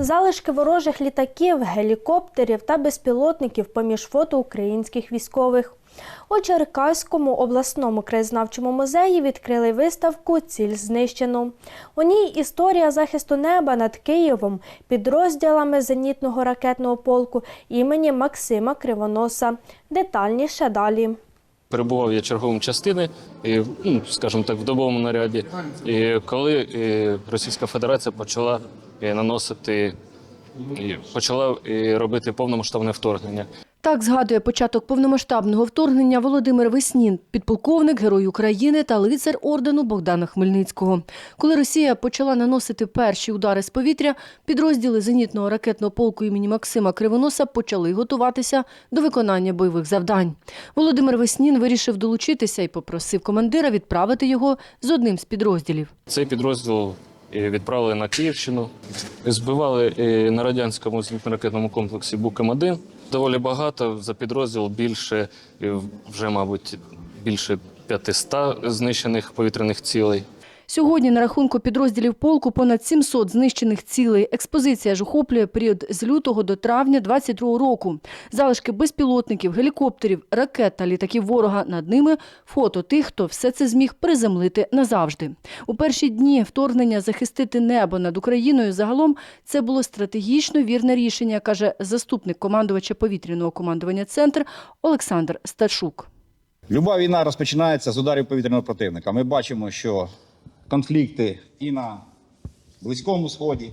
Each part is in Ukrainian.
Залишки ворожих літаків, гелікоптерів та безпілотників поміж фото українських військових. У Черкаському обласному краєзнавчому музеї відкрили виставку Ціль знищено. У ній історія захисту неба над Києвом підрозділами зенітного ракетного полку імені Максима Кривоноса. Детальніше далі. Перебував я черговим частини, і, ну, скажімо так, в добовому наряді. І коли е, Російська Федерація почала наносити, і почала е, робити повномасштабне вторгнення. Так згадує початок повномасштабного вторгнення Володимир Веснін, підполковник, герой України та лицар ордену Богдана Хмельницького. Коли Росія почала наносити перші удари з повітря, підрозділи зенітного ракетного полку імені Максима Кривоноса почали готуватися до виконання бойових завдань. Володимир Веснін вирішив долучитися і попросив командира відправити його з одним з підрозділів. Цей підрозділ е, відправили на Київщину, збивали е, на радянському зенітно-ракетному комплексі Букем-1. Доволі багато за підрозділ більше, вже, мабуть, більше 500 знищених повітряних цілей. Сьогодні на рахунку підрозділів полку понад 700 знищених цілей. Експозиція ж охоплює період з лютого до травня 22 року. Залишки безпілотників, гелікоптерів, ракет та літаків ворога. Над ними фото тих, хто все це зміг приземлити назавжди. У перші дні вторгнення захистити небо над Україною загалом це було стратегічно вірне рішення, каже заступник командувача повітряного командування центр Олександр Сташук. Люба війна розпочинається з ударів повітряного противника. Ми бачимо, що конфлікти і на Близькому Сході,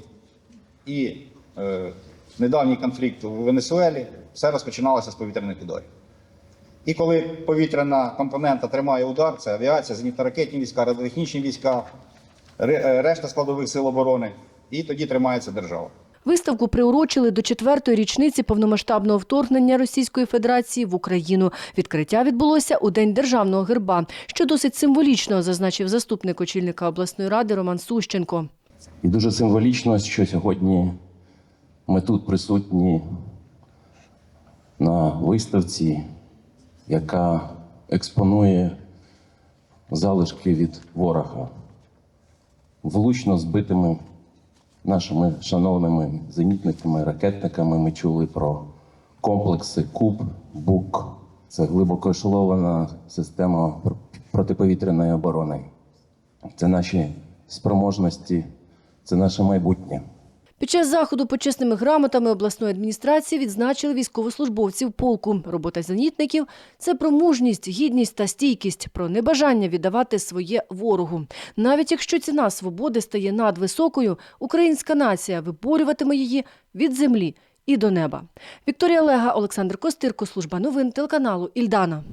і е, недавній конфлікт у Венесуелі, все розпочиналося з повітряних ударів. І коли повітряна компонента тримає удар, це авіація, зенітно-ракетні війська, радіотехнічні війська, е, решта складових сил оборони, і тоді тримається держава. Виставку приурочили до четвертої річниці повномасштабного вторгнення Російської Федерації в Україну. Відкриття відбулося у День державного герба, що досить символічно, зазначив заступник очільника обласної ради Роман Сущенко. І дуже символічно, що сьогодні ми тут присутні на виставці, яка експонує залишки від ворога, влучно збитими нашими шановними зенітниками, ракетниками. Ми чули про комплекси КУБ, БУК. Це глибоко ешелована система пр- протиповітряної оборони. Це наші спроможності, це наше майбутнє. Під час заходу почесними грамотами обласної адміністрації відзначили військовослужбовців полку. Робота зенітників – це про мужність, гідність та стійкість, про небажання віддавати своє ворогу. Навіть якщо ціна свободи стає надвисокою, українська нація виборюватиме її від землі і до неба. Вікторія Лега, Олександр Костирко, служба новин телеканалу Ільдана.